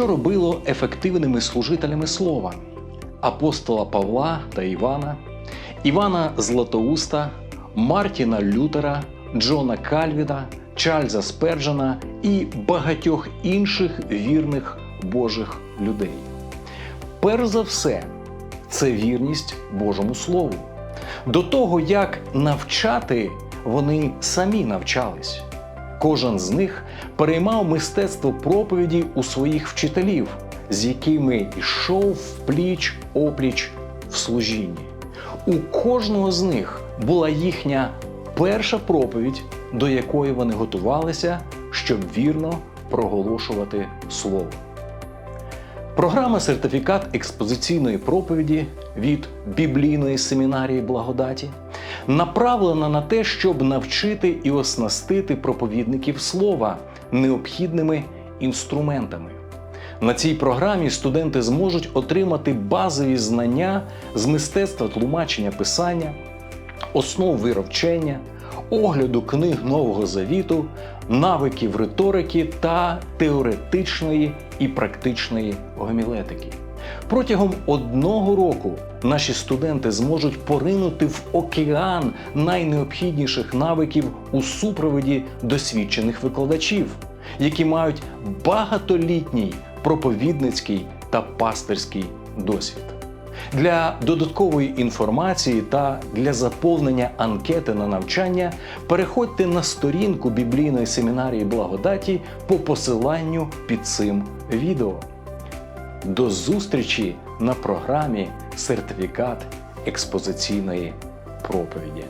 що робило ефективними служителями слова апостола Павла та Івана, Івана Златоуста, Мартіна Лютера, Джона Кальвіна, Чарльза Сперджена і багатьох інших вірних Божих людей. Перш за все, це вірність Божому Слову. До того, як навчати, вони самі навчались. Кожен з них переймав мистецтво проповіді у своїх вчителів, з якими йшов впліч опліч в служінні. У кожного з них була їхня перша проповідь, до якої вони готувалися, щоб вірно проголошувати слово. Програма сертифікат експозиційної проповіді від біблійної семінарії благодаті направлена на те, щоб навчити і оснастити проповідників слова необхідними інструментами. На цій програмі студенти зможуть отримати базові знання з мистецтва тлумачення писання, основ вировчення, огляду книг Нового Завіту, навиків риторики та теоретичної і практичної гомілетики. Протягом одного року наші студенти зможуть поринути в океан найнеобхідніших навиків у супроводі досвідчених викладачів, які мають багатолітній проповідницький та пастирський досвід. Для додаткової інформації та для заповнення анкети на навчання переходьте на сторінку біблійної семінарії благодаті по посиланню під цим відео. До зустрічі на програмі Сертифікат експозиційної проповіді.